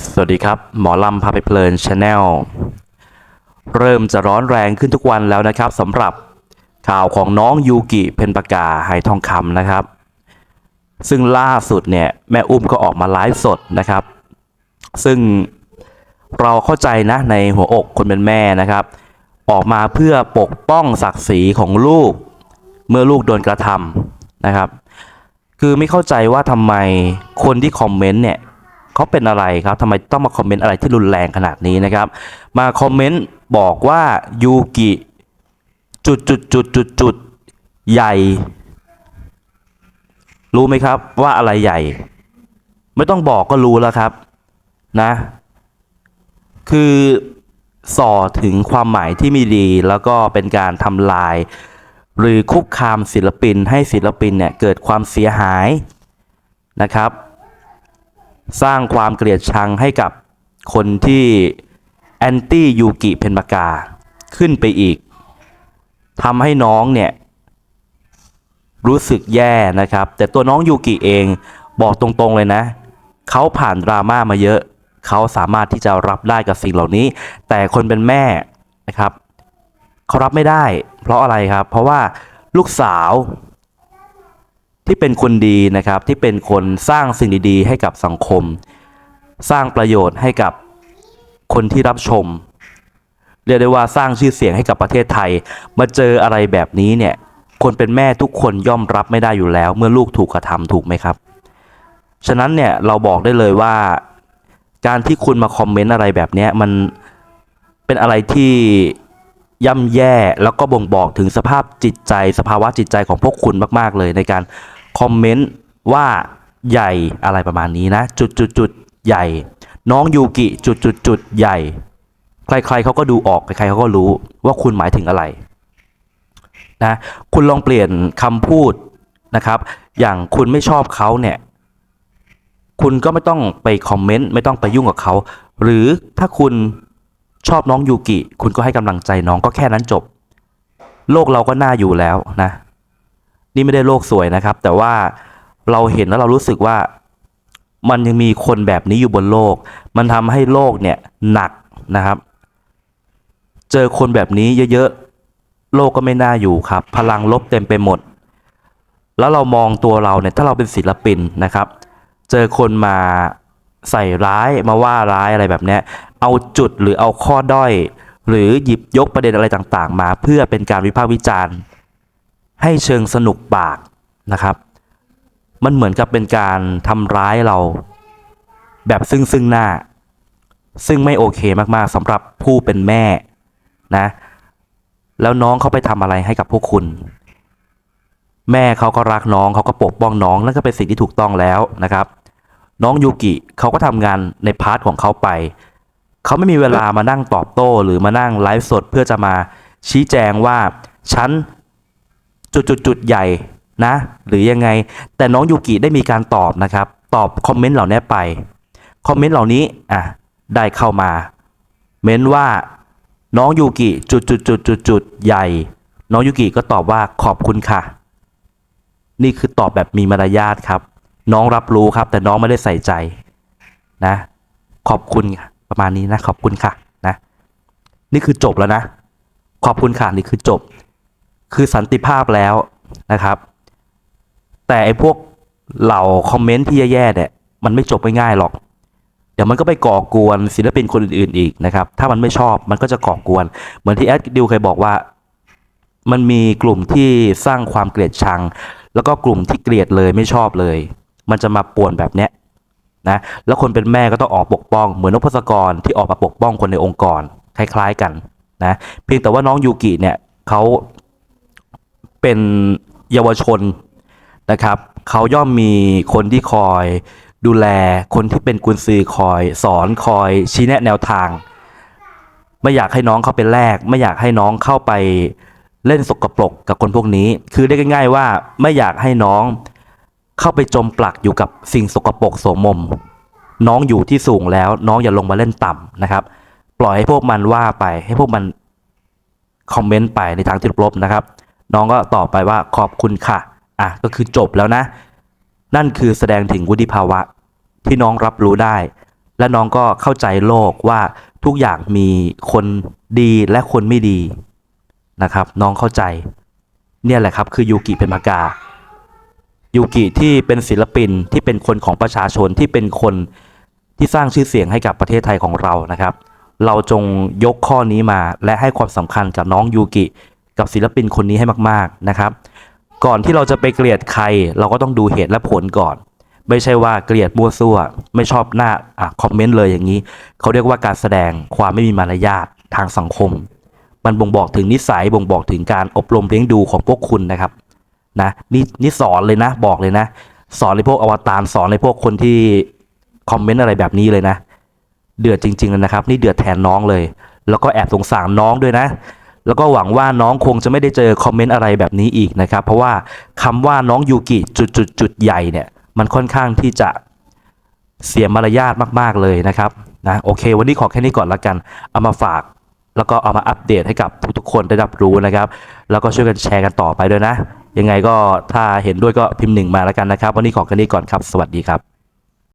สวัสดีครับ หมอลำพาไปเพลินชาแนลเริ่มจะร้อนแรงขึ้นทุกวันแล้วนะครับสำหรับข่าวของน้องยูกิเพนปากาไหทองคำนะครับ ซึ่งล่าสุดเนี่ยแม่อุ้มก็ออกมาไลฟ์สดนะครับ ซึ่งเราเข้าใจนะในหัวอกคนเป็นแม่นะครับ ออกมาเพื่อปกป้องศักดิ์ศรีของลูก เมื่อลูกโดนกระทำนะครับ คือไม่เข้าใจว่าทำไมคนที่คอมเมนต์เนี่ย เขาเป็นอะไรครับทำไมต้องมาคอมเมนต์อะไรที่รุนแรงขนาดนี้นะครับ มาคอมเมนต์บอกว่ายูกิจุดจุดจุดจุดจุดใหญ่ รู้ไหมครับว่าอะไรใหญ่ ไม่ต้องบอกก็รู้แล้วครับนะ คือส่อถึงความหมายที่ไม่ดี แล้วก็เป็นการทำลาย หรือคุกคามศิลปินให้ศิลปินเนี่ยเกิดความเสียหายนะครับ สร้างความเกลียดชังให้กับคนที่แอนตี้ยูกิเพนปากาขึ้นไปอีกทำให้น้องเนี่ย รู้สึกแย่นะครับ แต่ตัวน้องยูกิเองบอกตรงๆเลยนะ เขาผ่านดราม่ามาเยอะ เขาสามารถที่จะรับได้กับสิ่งเหล่านี้ แต่คนเป็นแม่นะครับ เขารับไม่ได้ เพราะอะไรครับ เพราะว่าลูกสาว ที่เป็นคนดีนะครับที่เป็นคนสร้างสิ่งดีๆ ให้กับสังคม สร้างประโยชน์ให้กับคนที่รับชม เรียกได้ว่าสร้างชื่อเสียงให้กับประเทศไทย มาเจออะไรแบบนี้เนี่ยคนเป็นแม่ทุกคนย่อมรับไม่ได้อยู่แล้ว เมื่อลูกถูกกระทำถูกไหมครับ ฉะนั้นเนี่ยเราบอกได้เลยว่า การที่คุณมาคอมเมนต์อะไรแบบนี้มันเป็นอะไรที่ย่ำแย่แล้วก็บ่งบอกถึงสภาพจิตใจ สภาวะจิตใจของพวกคุณมาก ๆ เลยในการ อมเมนต์ว่าใหญ่อะไรประมาณนี้นะ จุดจุดจุดใหญ่ น้องยูกิจุดจุดจุดใหญ่ ใครๆเขาก็ดูออกใครๆเขาก็รู้ว่าคุณหมายถึงอะไรนะคุณลองเปลี่ยนคำพูดนะครับ อย่างคุณไม่ชอบเขาเนี่ย คุณก็ไม่ต้องไปคอมเมนต์ไม่ต้องไปยุ่งกับเขา หรือถ้าคุณชอบน้องยูกิ คุณก็ให้กำลังใจน้องก็แค่นั้นจบ โลกเราก็น่าอยู่แล้วนะ นี่ไม่ได้โลกสวยนะครับ แต่ว่าเราเห็นแล้วเรารู้สึกว่า มันยังมีคนแบบนี้อยู่บนโลก มันทำให้โลกเนี่ยหนักนะครับ เจอคนแบบนี้เยอะๆ โลกก็ไม่น่าอยู่ครับ พลังลบเต็มไปหมด แล้วเรามองตัวเราเนี่ย ถ้าเราเป็นศิลปินนะครับ เจอคนมาใส่ร้ายมาว่าร้ายอะไรแบบเนี้ยเอาจุดหรือเอาข้อด้อย หรือหยิบยกประเด็นอะไรต่างๆ มาเพื่อเป็นการวิพากษ์วิจารณ์ ให้เชิงสนุกปากนะครับ มันเหมือนกับเป็นการทำร้ายเราแบบซึ่งซึ่งหน้า ซึ่งไม่โอเคมากๆสำหรับผู้เป็นแม่นะ แล้วน้องเขาไปทำอะไรให้กับพวกคุณ แม่เขาก็รักน้องเขาก็ปกป้องน้องนั่นก็เป็นสิ่งที่ถูกต้องแล้วนะครับ น้องยูกิเขาก็ทำงานในพาร์ทของเขาไปเขาไม่มีเวลามานั่งตอบโต้หรือมานั่งไลฟ์สดเพื่อจะมาชี้แจงว่า ฉัน จุดๆๆใหญ่นะ หรือยังไง แต่น้องยูกิได้มีการตอบนะครับ ตอบคอมเมนต์เหล่านี้ไป คอมเมนต์เหล่านี้อะได้เข้ามา เม้นว่าน้องยูกิจุดจุดจุดจุดจุดๆใหญ่ น้องยูกิก็ตอบว่าขอบคุณค่ะ นี่คือตอบแบบมีมารยาทครับ น้องรับรู้ครับ แต่น้องไม่ได้ใส่ใจนะ ขอบคุณค่ะประมาณนี้นะ ขอบคุณค่ะนะ นี่คือจบแล้วนะ ขอบคุณค่ะนี่คือจบ คือสันติภาพแล้วนะครับ แต่ไอ้พวกเหล่าคอมเมนต์ที่แย่ๆเนี่ยมันไม่จบไม่ง่ายหรอก เดี๋ยวมันก็ไปก่อกวนศิลปินคนอื่นๆอีกนะครับ ถ้ามันไม่ชอบมันก็จะก่อกวน เหมือนที่แอดดิวเคยบอกว่า มันมีกลุ่มที่สร้างความเกลียดชัง แล้วก็กลุ่มที่เกลียดเลยไม่ชอบเลย มันจะมาป่วนแบบเนี้ยนะแล้วคนเป็นแม่ก็ต้องออกปกป้อง เหมือนนพศกรที่ออกมาปกป้องคนในองค์กร คล้าย ๆกันนะเพียงแต่ว่าน้องยูกิเนี่ยเขา เป็นเยาวชนนะครับ เขาย่อมมีคนที่คอยดูแลคนที่เป็นกุญซือคอยสอนคอยชี้แนะแนวทาง ไม่อยากให้น้องเขาไปแลกไม่อยากให้น้องเข้าไปเล่นสกปรกกับคนพวกนี้ คือได้ง่าย ๆ ว่าไม่อยากให้น้องเข้าไปจมปลักอยู่กับสิ่งสกปรกโสมม น้องอยู่ที่สูงแล้ว น้องอย่าลงมาเล่นต่ำนะครับ ปล่อยให้พวกมันว่าไปให้พวกมันคอมเมนต์ไปในทางที่ลบนะครับ น้องก็ตอบไปว่าขอบคุณค่ะ อะก็คือจบแล้วนะ นั่นคือแสดงถึงวุฒิภาวะที่น้องรับรู้ได้ และน้องก็เข้าใจโลกว่าทุกอย่างมีคนดีและคนไม่ดีนะครับ น้องเข้าใจ เนี่ยแหละครับคือยูกิเพนมากายูกิที่เป็นศิลปินที่เป็นคนของประชาชนที่เป็นคนที่สร้างชื่อเสียงให้กับประเทศไทยของเรานะครับ เราจงยกข้อนี้มาและให้ความสำคัญกับน้องยูกิ กับศิลปินคนนี้ให้มากๆนะครับ ก่อนที่เราจะไปเกลียดใคร เราก็ต้องดูเหตุและผลก่อน ไม่ใช่ว่าเกลียดมั่วซั่ว ไม่ชอบหน้าอะคอมเมนต์เลยอย่างนี้ เขาเรียกว่าการแสดงความไม่มีมารยาททางสังคม มันบ่งบอกถึงนิสัยบ่งบอกถึงการอบรมเลี้ยงดูของพวกคุณนะครับนะนี่นี่สอนเลยนะบอกเลยนะ สอนในพวกอวตารสอนในพวกคนที่คอมเมนต์อะไรแบบนี้เลยนะ เดือดจริงๆเลยนะครับ นี่เดือดแทนน้องเลย แล้วก็แอบสงสารน้องด้วยนะ แล้วก็หวังว่าน้องคงจะไม่ได้เจอคอมเมนต์อะไรแบบนี้อีกนะครับ เพราะว่าคำว่าน้องยูกิจุดจุดจุดใหญ่เนี่ย มันค่อนข้างที่จะเสียมารยาทมากๆเลยนะครับนะโอเค วันนี้ขอแค่นี้ก่อนละกัน เอามาฝาก แล้วก็เอามาอัปเดตให้กับทุกๆคนได้รับรู้นะครับ แล้วก็ช่วยกันแชร์กันต่อไปด้วยนะ ยังไงก็ถ้าเห็นด้วยก็พิมพ์หนึ่งมาแล้วกันนะครับ วันนี้ขอแค่นี้ก่อนครับ สวัสดีครับ